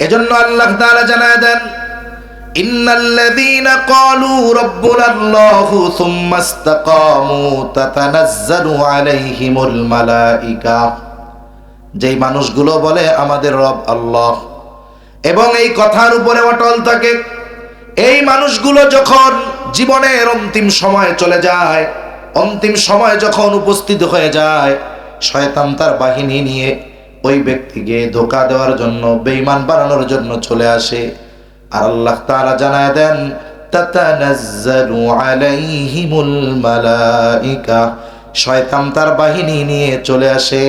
এজন্য আল্লাহ তাআলা জানায় দেন, ইন্নাল্লাযীনা ক্বালু রাব্বুনা আল্লাহু সুম্মা ইসতাকামু তাতানাজ্জালু আলাইহিমুল মালাইকা. যেই মানুষগুলো বলে, আমাদের রব আল্লাহ। এবং এই কথার উপরে অটল থাকে, এই মানুষগুলো যখন জীবনের অন্তিম সময় চলে যায়, অন্তিম সময় যখন উপস্থিত হয়ে যায়, শয়তান তার বাহিনী নিয়ে ওই ব্যক্তিকে ধোকা দেওয়ার জন্য, বেঈমান বানানোর জন্য চলে আসে। আর আল্লাহ তাআলা জানায় দেন, তাতানাজ্জালু আলাইহিমুল মালাইকা শয়তান তার বাহিনী নিয়ে চলে আসে।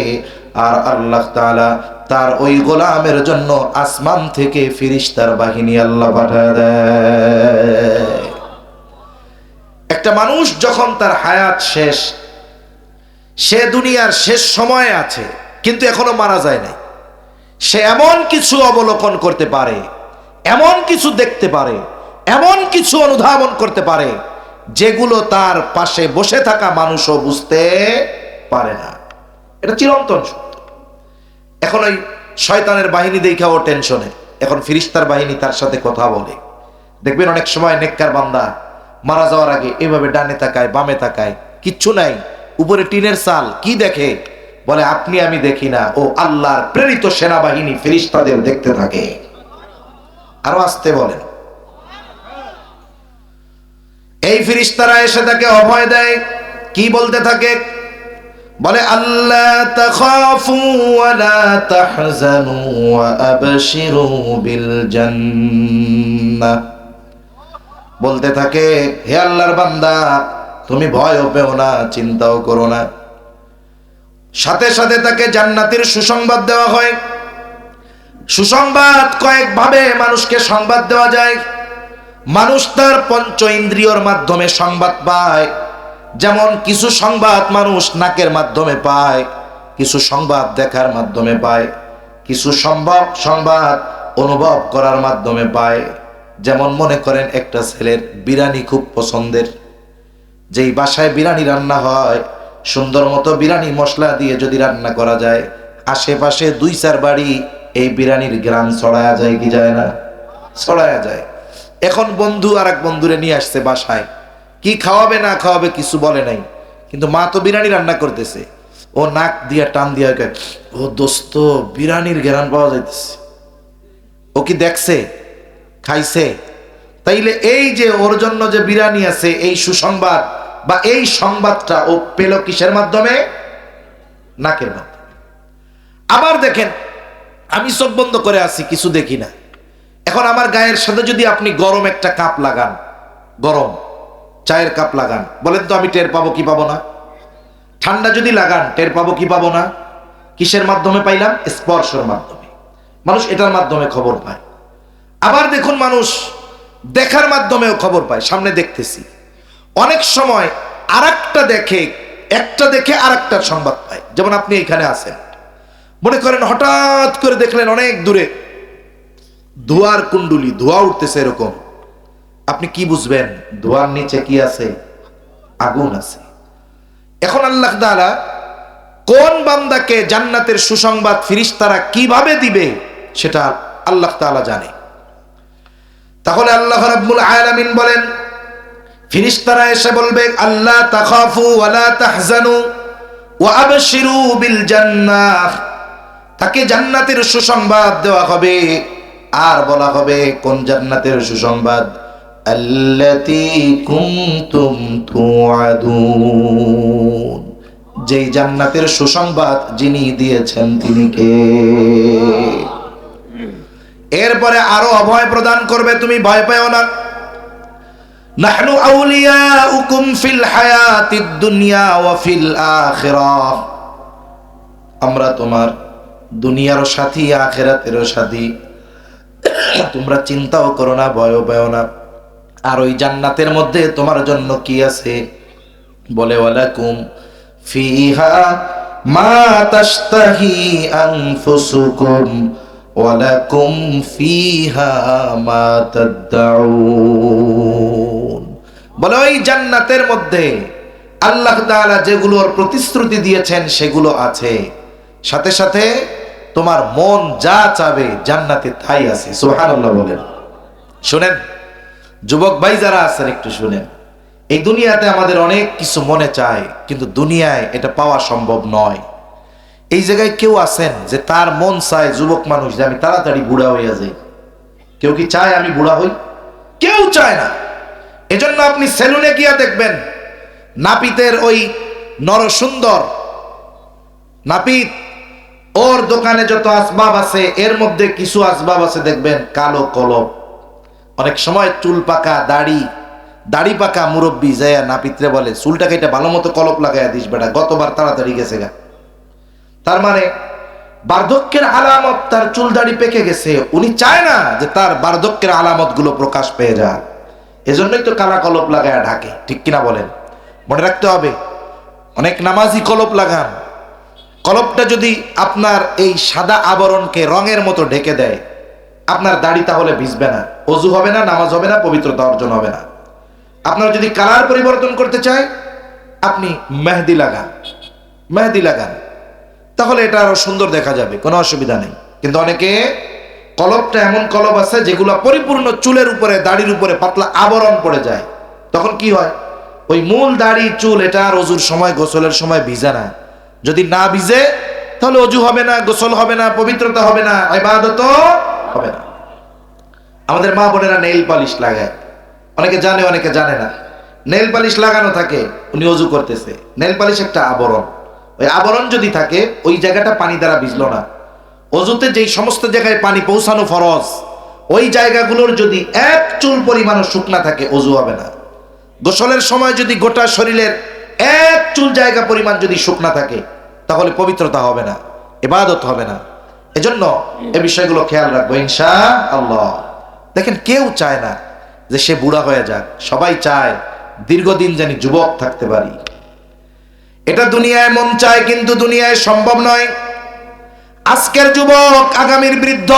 আর আল্লাহ তাআলা তার ওই গোলামের জন্য আসমান থেকে ফিরিস্তার বাহিনী আল্লাহ পাঠায় একটা মানুষ যখন তার হায়াত শেষ, সে দুনিয়ার শেষ সময়ে আছে কিন্তু এখনও মারা যায় নাই। সে এমন কিছু অবলোকন করতে পারে, এমন কিছু দেখতে পারে, এমন কিছু অনুধাবন করতে পারে, যেগুলো তার পাশে বসে থাকা মানুষও বুঝতে পারে না। এটা চিরন্তন সত্য। এখন ওই শয়তানের বাহিনী দেখা ও টেনশনে। এখন ফিরিস্তার বাহিনী তার সাথে কথা বলে। দেখবেন অনেক সময় নেককার বান্দা মারা যাওয়ার আগে এভাবে ডানে তাকায়, বামে তাকায়, কিচ্ছু নাই, উপরে টিনের সাল কি দেখে? বলে, আপনি আমি দেখি না। ও আল্লাহর প্রেরিত সেনাবাহিনী ফিরিস্তাদের দেখতে থাকে। আরও আসতে বলেন। এই ফিরিস্তারা এসে তাকে অভয় দেয়। কি বলতে থাকে? বলে আল্লাহ বিল বলতে থাকে, হে আল্লাহর বান্দা, তুমি ভয়ও পেও না, চিন্তাও করো না। সাথে সাথে তাকে জান্নাতের সুসংবাদ দেওয়া হয়। সুসংবাদ কয়েকভাবে মানুষকে সংবাদ দেওয়া যায়। মানুষ তার পঞ্চ ইন্দ্রিয়র মাধ্যমে সংবাদ পায়। যেমন কিছু সংবাদ মানুষ নাকের মাধ্যমে পায়, কিছু সংবাদ দেখার মাধ্যমে পায়, কিছু সম্ভব সংবাদ অনুভব করার মাধ্যমে পায়। যেমন মনে করেন একটা ছেলের বিরানি খুব পছন্দের, যেই বাসায় বিরানি রান্না হয় সুন্দর মতো বিরানি মশলা দিয়ে যদি রান্না করা যায়, আশেপাশে দুই চার বাড়ি এই বিরানির গ্রাম ছড়ায়া যায় কি যায় না? ছড়ায়া যায়। এখন বন্ধু আর এক বন্ধুরে নিয়ে আসছে বাসায়। কি খাওয়াবে না খাওয়াবে কিছু বলে নাই। কিন্তু মা তো বিরিয়ানি রান্না করতেছে। ও নাক দিয়া টান দিয়া ও দোস্ত, বিরিয়ানির ঘেরান পাওয়া যাইতেছে। ও কি দেখছে? খাইছে? তাইলে এই যে ওর জন্য যে বিরিয়ানি আছে, এই সুসংবাদ বা এই সংবাদটা ও পেল কিসের মাধ্যমে? নাকের মাধ্যমে। আবার দেখেন, আমি চোখ বন্ধ করে আছি, কিছু দেখি না। এখন আমার গায়ের সাথে যদি আপনি গরম একটা কাপ লাগান, গরম চায়ের কাপ লাগান, বলেন তো আমি টের পাবো কি পাবো না? ঠান্ডা যদি লাগান, টের পাবো কি পাবো না? কিসের মাধ্যমে পাইলাম? স্পর্শের মাধ্যমে। মানুষ এটার মাধ্যমে খবর পায়। আবার দেখুন মানুষ দেখার মাধ্যমেও খবর পায়, সামনে দেখতেছি। অনেক সময় আর দেখে, একটা দেখে আর সংবাদ পায়। যেমন আপনি এখানে আছেন। মনে করেন হঠাৎ করে দেখলেন অনেক দূরে ধোয়ার কুণ্ডুলি, ধোয়া উঠতেছে এরকম। আপনি কি বুঝবেন? ধোয়ার নিচে কি আছে? আগুন আছে। এখন আল্লাহ তাআলা কোন বান্দাকে জান্নাতের সুসংবাদ ফিরিস্তারা কীভাবে দিবে, সেটা আল্লাহ তাআলা জানে। তাহলে আল্লাহ রাব্বুল আলামিন বলেন ফিরিস্তারা এসে বলবে আল্লাহ তাখাফু ওয়ালা তাহজানু ওয়া আবশিরু বিল জান্নাহ। তাকে জান্নাতের সুসংবাদ দেওয়া হবে। আর বলা হবে, কোন জান্নাতের সুসংবাদ? আল্লাতি কুনতুম তুআদুন। যেই জান্নাতের সুসংবাদ যিনি দিয়েছেন তিনি কে? এরপরে আরও অভয় প্রদান করবে, তুমি ভয় পেও না। নাহনু আউলিয়াউকুম ফিল হায়াতিদ দুনিয়া ওয়া ফিল আখিরাহ আমরা তোমার দুনিয়ারও সাথী, আখেরাতেরও সাথী। তোমরা চিন্তাও করো না, ভয়ও পেও না। আর ওই জান্নাতের মধ্যে তোমার জন্য কি আছে? বলে, ওয়ালাকুম ফিহা মা তাশতাহি আনফুসুকুম, ওয়ালাকুম ফিহা মা তাদউন বলে, ওই জান্নাতের মধ্যে আল্লাহ তাআলা যেগুলোর প্রতিশ্রুতি দিয়েছেন সেগুলো আছে। সাথে সাথে তোমার মন যা চাবে জান্নাতে তাই আছে। সুবহানাল্লাহ বলেন। শুনেন, যুবক ভাই যারা আছেন, একটু শুনেন। এই দুনিয়াতে আমাদের অনেক কিছু মনে চায়, কিন্তু দুনিয়ায় এটা পাওয়া সম্ভব নয়। এই জায়গায় কেউ আছেন যে তার মন চায় যুবক মানুষ যে আমি তাড়াতাড়ি বুড়া হইয়া যাই। কেউ কি চায় আমি বুড়া হই? কেউ চায় না। এজন্য আপনি সেলুনে গিয়া দেখবেন, নাপিতের ওই নরসুন্দর, নাপিত, ওর দোকানে যত আসবাব আছে, এর মধ্যে কিছু আসবাব আছে, দেখবেন কালো কলম। অনেক সময় চুল পাকা, দাড়ি দাড়ি পাকা মুরব্বী যাইয়া নাপিতরে বলে, চুলটাকে এটা ভালো মতো কলপ লাগাইয়া দিস বেটা, গতবার তাড়াতাড়ি গেছে গা। তার মানে বার্ধক্যের আলামত তার চুল দাড়ি পেকে গেছে, উনি চায় না যে তার বার্ধক্যের আলামতগুলো প্রকাশ পেয়ে যাক এজন্যই তো কালা কলপ লাগায় ঢাকে, ঠিক কিনা বলেন? মনে রাখতে হবে, অনেক নামাজি কলপ লাগান। কলপটা যদি আপনার এই সাদা আবরণকে রঙের মতো ঢেকে দেয়, আপনার দাড়ি তাহলে ভিজবে না, অজু হবে না, নামাজ হবে না, পবিত্রতা অর্জন হবে না। আপনার যদি কালার পরিবর্তন করতে চায়, আপনি মেহেদি লাগান মেহেদি লাগান। তাহলে এটা আরও সুন্দর দেখা যাবে, কোনো অসুবিধা নেই। কিন্তু অনেকে কলপটা এমন কলপ আছে যেগুলো পরিপূর্ণ চুলের উপরে, দাড়ির উপরে পাতলা আবরণ পড়ে যায়। তখন কি হয়? ওই মূল দাড়ি, চুল, এটা আর অজুর সময়, গোসলের সময় ভিজে না। যদি না ভিজে, তাহলে অজু হবে না, গোসল হবে না, পবিত্রতা হবে না, ইবাদত হবে না। আমাদের মা বোনেরা নেইল পালিশ লাগায়। অনেকে জানে অনেকে জানে না। নেল পালিশ লাগানো থাকে, উনি অজু করতেছে। নেল পালিশ একটা আবরণ। ওই আবরণ যদি থাকে, ওই জায়গাটা পানি দ্বারা ভিজলো না। অজুতে যেই সমস্ত জায়গায় পানি পৌঁছানো ফরজ, ওই জায়গাগুলোর যদি এক চুল পরিমাণও শুকনা থাকে, অজু হবে না। গোসলের সময় যদি গোটা শরীরের এক চুল জায়গা পরিমাণ যদি শুকনা থাকে, তাহলে পবিত্রতা হবে না, ইবাদত হবে না। এজন্য এ বিষয়গুলো খেয়াল রাখব ইনশা আল্লাহ দেখেন, কেউ চায় না যে সে বুড়া হয়ে যাক। সবাই চায় দীর্ঘদিন জানি যুবক থাকতে পারি। এটা দুনিয়ায় মন চায়, কিন্তু দুনিয়ায় সম্ভব নয়। আজকের যুবক আগামীর বৃদ্ধ।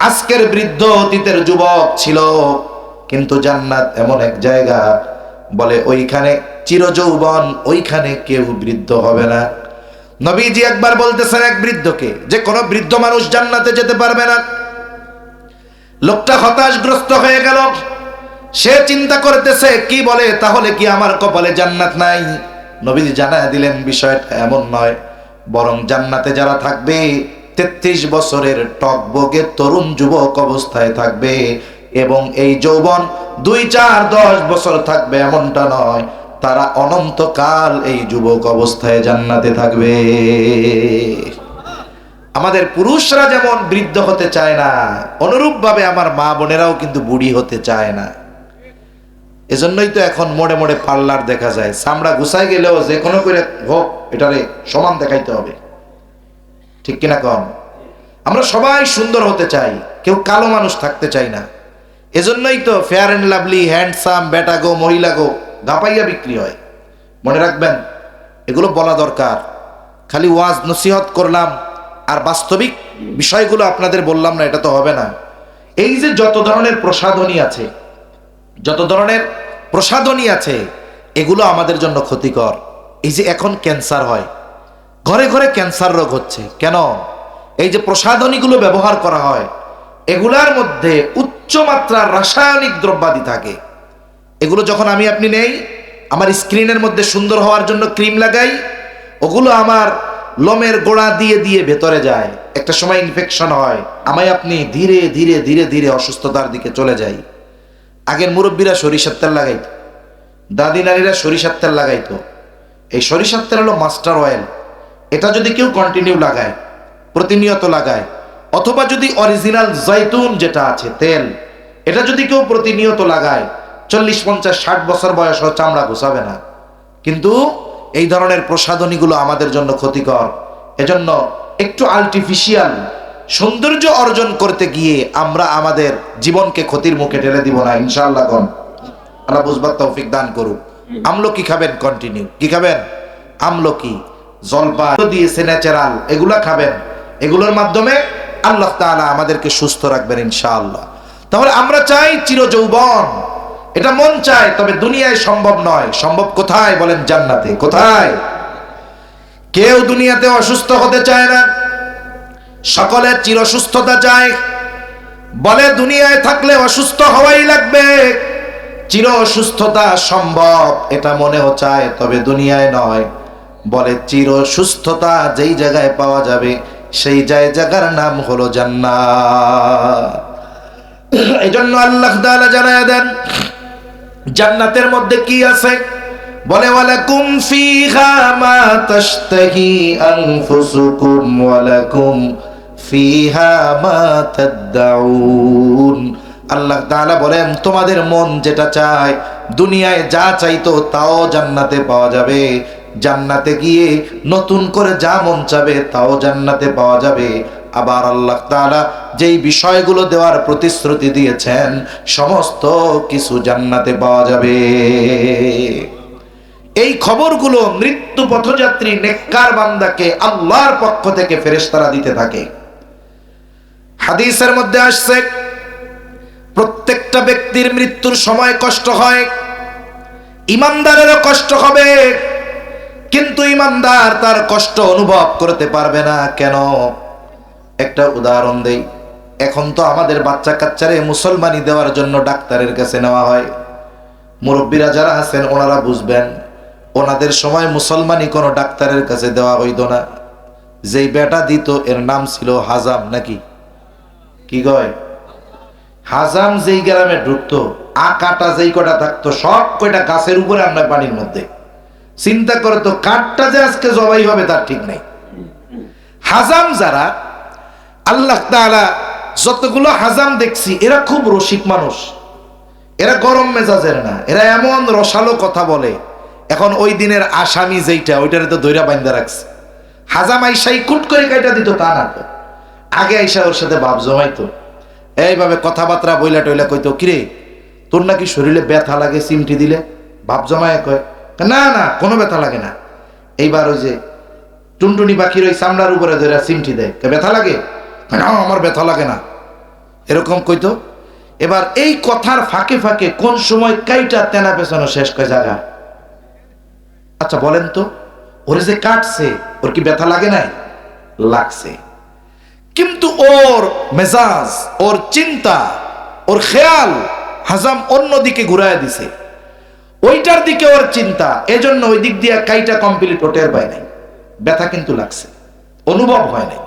আজকের বৃদ্ধ অতীতের যুবক ছিল। কিন্তু জান্নাত এমন এক জায়গা, বলে ওইখানে চিরযৌবন, ওইখানে কেউ বৃদ্ধ হবে না। নবীজি একবার বলতেছেন এক বৃদ্ধকে, যে কোনো বৃদ্ধ মানুষ জান্নাতে যেতে পারবে না। লোকটা হতাশগ্রস্ত হয়ে গেল। সে চিন্তা করতেছে, কি বলে, তাহলে কি আমার কপালে জান্নাত নাই? নবীজি জানায় দিলেন, বিষয়টা এমন নয়। বরং জান্নাতে যারা থাকবে, তেত্রিশ বছরের টকবগে তরুণ যুবক অবস্থায় থাকবে এবং এই যৌবন দুই চার দশ বছর থাকবে এমনটা নয়, তারা অনন্তকাল এই যুবক অবস্থায় জান্নাতে থাকবে। আমাদের পুরুষরা যেমন বৃদ্ধ হতে চায় না, অনুরূপভাবে আমার মা বোনেরাও কিন্তু বুড়ি হতে চায় না। এজন্যই তো এখন মোড়ে মোড়ে পার্লার দেখা যায়। চামড়া গুছাই গেলেও যে কোনো করে হোক, এটারে সমান দেখাইতে হবে। ঠিক কিনা কম আমরা সবাই সুন্দর হতে চাই, কেউ কালো মানুষ থাকতে চাই না। এজন্যই তো ফেয়ার অ্যান্ড লাভলি হ্যান্ডসাম বেটা গো, মহিলা গো, গাপাইয়া বিক্রি হয়। মনে রাখবেন, এগুলো বলা দরকার। খালি ওয়াজ নসিহত করলাম আর বাস্তবিক বিষয়গুলো আপনাদের বললাম না, এটা তো হবে না। এই যে যত ধরনের প্রসাধনী আছে, যত ধরনের প্রসাধনী আছে, এগুলো আমাদের জন্য ক্ষতিকর। এই যে এখন ক্যান্সার হয়, ঘরে ঘরে ক্যান্সার রোগ হচ্ছে। কেন? এই যে প্রসাধনীগুলো ব্যবহার করা হয়, এগুলার মধ্যে উচ্চ মাত্রার রাসায়নিক দ্রব্যাদি থাকে। এগুলো যখন আমি আপনি নেই, আমার স্ক্রিনের মধ্যে সুন্দর হওয়ার জন্য ক্রিম লাগাই, ওগুলো আমার লোমের গোড়া দিয়ে দিয়ে ভেতরে যায়। একটা সময় ইনফেকশন হয়, আমায় আপনি ধীরে ধীরে ধীরে ধীরে অসুস্থতার দিকে চলে যাই। আগের মুরব্বীরা সরিষার তেল লাগাইতো, দাদি নারীরা সরিষার তেল লাগাইতো। এই সরিষার তেল হলো মাস্টার অয়েল। এটা যদি কেউ কন্টিনিউ লাগায়, প্রতিনিয়ত লাগায়, অথবা যদি অরিজিনাল জৈতুন যেটা আছে, তেল, এটা যদি কেউ প্রতিনিয়ত লাগায়, চল্লিশ, পঞ্চাশ, ষাট বছর বয়স চামড়া ঘুষাবে না। কিন্তু এই ধরনের প্রসাধনীগুলো আমাদের জন্য ক্ষতিকর। এজন্য একটু আর্টিফিশিয়াল সৌন্দর্য অর্জন করতে গিয়ে আমরা আমাদের জীবনকে ক্ষতির মুখে ঠেলে দিব না, ইনশাআল্লাহ কোন আল্লাহ বুঝবার তৌফিক দান করুক। আমলকি খাবেন? কন্টিনিউ কি খাবেন? আমলকি জলপা দিয়েছে ন্যাচারাল এগুলা খাবেন। এগুলোর মাধ্যমে আল্লাহ তাআলা আমাদেরকে সুস্থ রাখবেন, ইনশাআল্লাহ। তাহলে আমরা চাই চিরযৌবন। এটা মন চায়, তবে দুনিয়ায় সম্ভব নয়। সম্ভব কোথায়? বলেন জান্নাতে। কোথায়? কেউ দুনিয়াতে অসুস্থ হতে চায় না। সকলের চিরসুস্থতা চায় বলে, দুনিয়ায় থাকলে অসুস্থ হওয়াই লাগবে। চির সুস্থতা সম্ভব, এটা মনেও চায়, তবে দুনিয়ায় নয়। বলে, চির সুস্থতা যেই জায়গায় পাওয়া যাবে, সেই যায় জায়গার নাম হলো জান্নাত। এই জন্য আল্লাহ তাআলা জানায় দেন, জান্নাতের মধ্যে কি আছে? বলে, ওয়ালাকুম ফিহা মা তাশতাহি আনফুসুকুম, ওয়ালাকুম আল্লাহ তাআলা বলেন, তোমাদের মন যেটা চায়, দুনিয়ায় যা চাইতো তাও জান্নাতে পাওয়া যাবে। জান্নাতে গিয়ে নতুন করে যা মন চাবে তাও জান্নাতে পাওয়া যাবে। আবার আল্লাহ তাআলা যেই বিষয়গুলো দেওয়ার প্রতিশ্রুতি দিয়েছেন, সমস্ত কিছু জান্নাতে পাওয়া যাবে। এই খবরগুলো মৃত্যু পথযাত্রী নেককার বান্দাকে আল্লাহর পক্ষ থেকে ফেরেশতারা দিতে থাকে। হাদিসের মধ্যে আসছে, প্রত্যেকটা ব্যক্তির মৃত্যুর সময় কষ্ট হয়, ইমানদারেরও কষ্ট হবে, কিন্তু ইমানদার তার কষ্ট অনুভব করতে পারবে না। কেন? একটা উদাহরণ দেই, এখন তো আমাদের বাচ্চা কাচ্চারে মুসলমানি দেওয়ার জন্য ডাক্তারের কাছে নেওয়া হয়। মুরব্বীরা যারা আছেন, ওনারা বুঝবেন, ওনাদের সময় মুসলমানি কোনো ডাক্তারের কাছে দেওয়া হইত না। যেই বেটা দিত, এর নাম ছিল হাজাম নাকি? কি কয়? হাজাম যেই গ্রামে ঢুকতো, আকাটা যেই কটা থাকতো, সব কয়টা গাছের উপরে আমরা পানির মধ্যে। চিন্তা করে তো কাঠটা যে আজকে জবাই হবে তার ঠিক নেই। হাজাম যারা, আল্লাহ তাআলা যতগুলো হাজাম দেখছি, এরা খুব রসিক মানুষ। এরা গরম মেজাজের না, এরা এমন রসালো কথা বলে। এখন ওই দিনের আসামি যেইটা, ওইটারে তো দৈরা বাইন্দা রাখছে। হাজাম আইসাই কুট করে কাইটা দিত, তা না আগে আইসা ওর সাথে ভাব জমাইতো। এইভাবে কথাবার্তা বইলা টইলা কইতো, কিরে, তোর নাকি শরীরে ব্যথা লাগে, চিমটি দিলে? ভাব জমায় কয়, না না, কোনো ব্যথা লাগে না। এইবার ওই যে টুনটুনি পাখির ওই চামড়ার উপরে ধরে চিমটি দেয় ব্যথা লাগে? না আমার ব্যথা লাগে না। এরকম কইতো। এবার এই কথার ফাঁকে ফাঁকে কোন সময় কাইটা তেনা পেছানো শেষ করে জায়গা আচ্ছা বলেন তো, ওরে যে কাটছে, ওর কি ব্যথা লাগে নাই? লাগছে। কিন্তু ওর মেজাজ, ওর চিন্তা, ওর খেয়াল হাজাম অন্যদিকে ঘুরায় দিছে। ওইটার দিকে ওর চিন্তা, এজন্য ওই দিক দিয়ে কাইটা কমপ্লিট ওটের পায় নাই। ব্যথা কিন্তু লাগছে, অনুভব হয় নাই।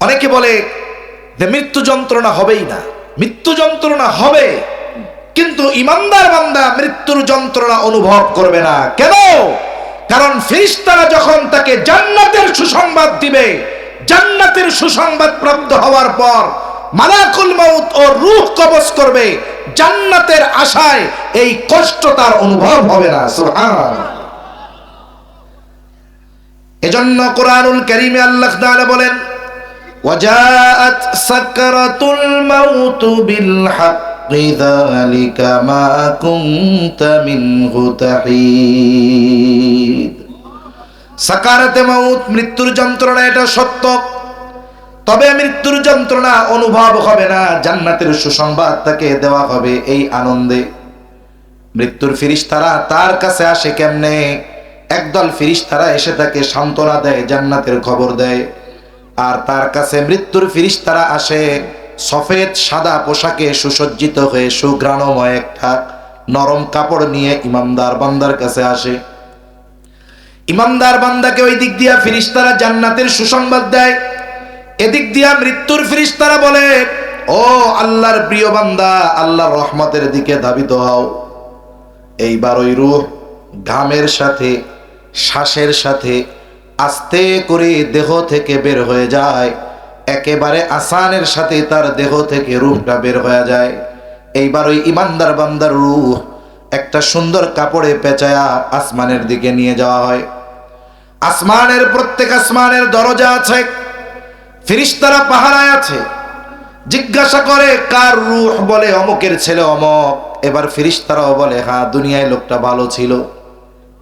অনেকে বলে যে মৃত্যু যন্ত্রণা হবেই না। মৃত্যু যন্ত্রণা হবে, কিন্তু ইমানদার বান্দা মৃত্যুর যন্ত্রণা অনুভব করবে না। কেন? কারণ ফিরিস্তারা যখন তাকে জান্নাতের সুসংবাদ দিবে, জান্নাতের সুসংবাদ প্রাপ্ত হওয়ার পর মালাকুল মাউত ও রূহ কবজ করবে, জান্নাতের আশায় এই কষ্ট তার অনুভব হবে না এজন্য কোরআনুল কারীমে আল্লাহ তাআলা বলেন ওয়াজাআত সাকরাতুল মাউত বিল হক। ذلك ما كنت منه تحيد সাকারাতে মাউত মৃত্যুর যন্ত্রণা এটা সত্য তবে মৃত্যুর যন্ত্রণা অনুভব হবে না জান্নাতের সুসংবাদ তাকে দেওয়া হবে এই আনন্দে মৃত্যুর ফিরিস্তারা তার কাছে আসে কেমনে একদল ফিরিস্তারা এসে তাকে সান্ত্বনা দেয় জান্নাতের খবর দেয় আর তার কাছে মৃত্যুর ফিরিস্তারা আসে সফেদ সাদা পোশাকে সুসজ্জিত হয়ে সুঘ্রাণময় একটা নরম কাপড় নিয়ে ইমানদার বান্দার কাছে আসে। ইমানদার বান্দাকে ওই দিক দিয়া ফিরিস্তারা জান্নাতের সুসংবাদ দেয়। এদিক দিয়া মৃত্যুর ফিরিস্তারা বলে, ও আল্লাহর প্রিয় বান্দা, আল্লাহর রহমতের দিকে ধাবিত হও। এইবার ওই রূহ ঘামের সাথে, শ্বাসের সাথে আস্তে করে দেহ থেকে বের হয়ে যায়। একেবারে আসানের সাথে তার দেহ থেকে রূহটা বের হয়ে যায়। এইবার ওই ইমানদার বান্দার রূহ একটা সুন্দর কাপড়ে পেঁচায়া আসমানের দিকে নিয়ে যাওয়া হয়। আসমানের প্রত্যেক আসমানের দরজা আছে, ফিরিস্তারা পাহারায় আছে। জিজ্ঞাসা করে, কার রুহ? বলে, অমকের ছেলে অমক। এবার ফিরিস্তারাও বলে হ্যাঁ দুনিয়ায় লোকটা ভালো ছিল।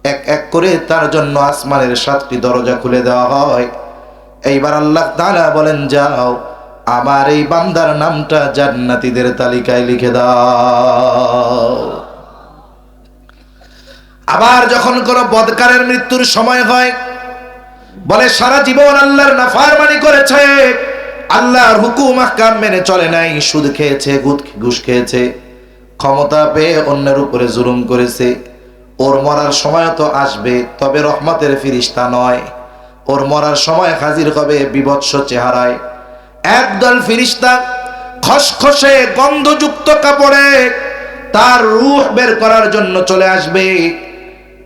এক এক করে তার জন্য আসমানের সাতটি দরজা খুলে দেওয়া হয়। এইবার আল্লাহ তাআলা বলেন, যাও, আমার এই বান্দার নামটা জান্নাতীদের তালিকায় লিখে দাও। আবার যখন কোনো বদকারের মৃত্যুর সময় হয়, বলে, সারা জীবন আল্লাহর নাফারমানি করেছে, আল্লাহর হুকুম, আহকাম মেনে চলে নাই, সুদ খেয়েছে ঘুষ খেয়েছে, ক্ষমতা পেয়ে অন্যের উপরে জুলুম করেছে। ওর মরার সময় তো আসবে, তবে রহমতের ফিরিস্তা নয়। ওর মরার সময় হাজির হবে বিভৎস চেহারায়। একদল ফিরিস্তা খসখসে গন্ধযুক্ত কাপড়ে তার রূহ বের করার জন্য চলে আসবে।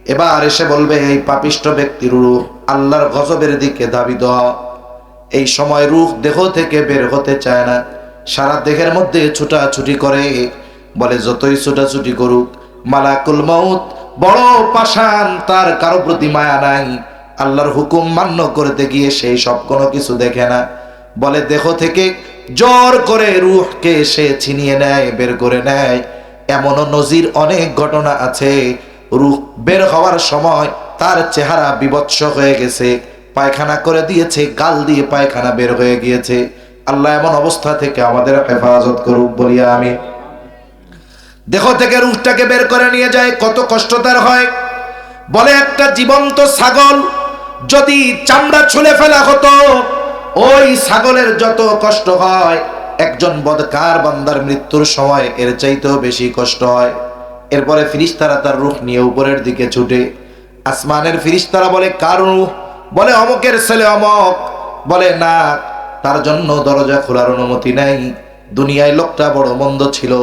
এবার এসে বলবে, এই পাপিষ্ট ব্যক্তির রূহ আল্লাহর গজবের দিকে ধাবিত। হ। এই সময় রূহ দেহ থেকে বের হতে চায় না। সারা দেহের মধ্যে ছুটাছুটি করে। বলে, যতই ছুটাছুটি করুক, মালাকুল মউত বড় পাষাণ, তার কারও প্রতি মায়া নাই। আল্লাহর হুকুম মান্য করতে গিয়ে সেই সব কোনো কিছু দেখে না। বলে দেহ থেকে জোর করে রুহকে সে ছিনিয়ে নেয়, বের করে নেয়। এমনও নজির অনেক ঘটনা আছে। রুহ বের হওয়ার সময় তার চেহারা বিবৎস হয়ে গেছে। পায়খানা করে দিয়েছে, গাল দিয়ে পায়খানা বের হয়ে গিয়েছে। আল্লাহ এমন অবস্থা থেকে আমাদের হেফাজত করুক বলিয়া আমি দেহ থেকে রুহটাকে বের করে নিয়ে যায়, কত কষ্ট তার হয়। বলে, একটা জীবন্ত ছাগল যদি চামড়া ছুলে ফেলা হতো, ওই ছাগলের যত কষ্ট হয়, একজন বদকার বান্দার মৃত্যুর সময় এর চাইতেও বেশি কষ্ট হয়। এরপরে ফিরিস্তারা তার রুখ নিয়ে উপরের দিকে ছুটে। আসমানের ফিরিস্তারা বলে, কার রূহ বলে, অমকের ছেলে অমক। বলে, না, তার জন্য দরজা খোলার অনুমতি নাই। দুনিয়ায় লোকটা বড় মন্দ ছিল।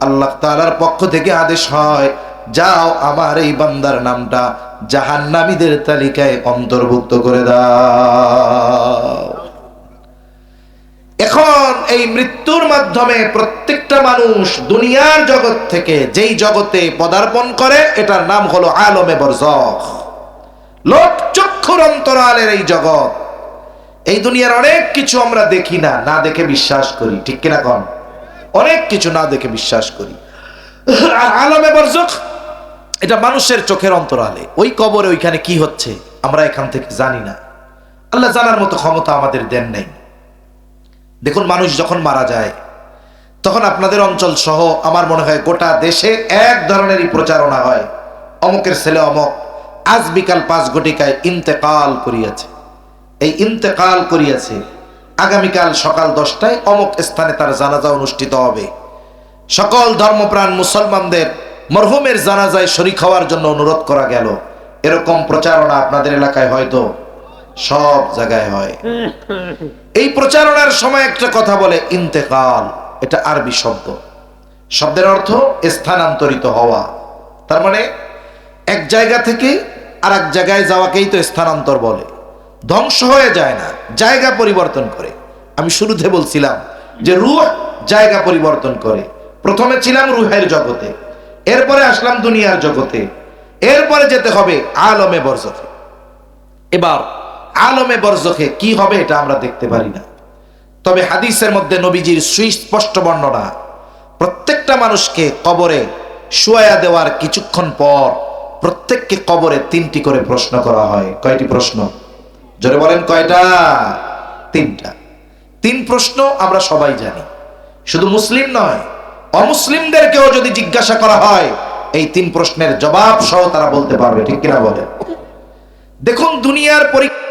আল্লাহ তাআলার পক্ষ থেকে আদেশ হয়, যাও আমার এই বান্দার নামটা জাহান্নামীদের তালিকায় অন্তর্ভুক্ত করে দাও। এখন এই মৃত্যুর মাধ্যমে প্রত্যেকটা মানুষ দুনিয়ার জগৎ থেকে যেই জগতে পদার্পণ করে, এটার নাম হলো আলমে বরজখ লোক চক্ষুর অন্তরালের এই জগৎ, এই দুনিয়ার অনেক কিছু আমরা দেখি না না দেখে বিশ্বাস করি। ঠিক কিনা কন? অনেক কিছু না দেখে বিশ্বাস করি। আর আলমে বরজখ এটা মানুষের চোখের অন্তরালে। ওই কবরে ওইখানে কি হচ্ছে, আমরা এখান থেকে জানি না। আল্লাহ জানার মতো ক্ষমতা আমাদের দেন নেই। দেখুন, মানুষ যখন মারা যায়, তখন আপনাদের অঞ্চল সহ আমার মনে হয় গোটা দেশে এক ধরনেরই প্রচারণা হয়। অমকের ছেলে অমক, আজ বিকাল পাঁচ ঘটিকায় ইন্তেকাল করিয়াছে। এই ইন্তেকাল করিয়াছে, আগামীকাল সকাল দশটায় অমক স্থানে তার জানাজা অনুষ্ঠিত হবে। সকল ধর্মপ্রাণ মুসলমানদের মরহুমের জানাজায় শরিক হওয়ার জন্য অনুরোধ করা গেল। এরকম প্রচারণা আপনাদের এলাকায় হয়তো সব জায়গায় হয়। এই প্রচারণার সময় একটা কথা বলে, ইন্তেকাল, এটা আরবি শব্দ। শব্দের অর্থ স্থানান্তরিত হওয়া। তার মানে এক জায়গা থেকে আর এক জায়গায় যাওয়াকেই তো স্থানান্তর বলে। ধ্বংস হয়ে যায় না, জায়গা পরিবর্তন করে। আমি শুরুতে বলছিলাম যে রুহ জায়গা পরিবর্তন করে। প্রথমে ছিলাম রুহের জগতে। এরপরে আসলাম দুনিয়ার জগতে। এরপরে যেতে হবে আলমে বরজখে। এবার আলমে বরজখে কি হবে এটা আমরা দেখতে পারি না। তবে হাদিসের মধ্যে নবীজির সুস্পষ্ট বর্ণনা, প্রত্যেকটা মানুষকে কবরে শুয়ায়া দেওয়ার কিছুক্ষণ পর প্রত্যেককে কবরে তিনটি করে প্রশ্ন করা হয়। কয়টি প্রশ্ন? জোরে বলেন কয়টা? তিনটা। তিন প্রশ্ন আমরা সবাই জানি। শুধু মুসলিম নয় অমুসলিমদেরকেও যদি জিজ্ঞাসা করা হয়, এই তিন প্রশ্নের জবাব সহ তারা বলতে পারবে, ঠিক কিনা বলে? দেখুন, দুনিয়ার পরীক্ষা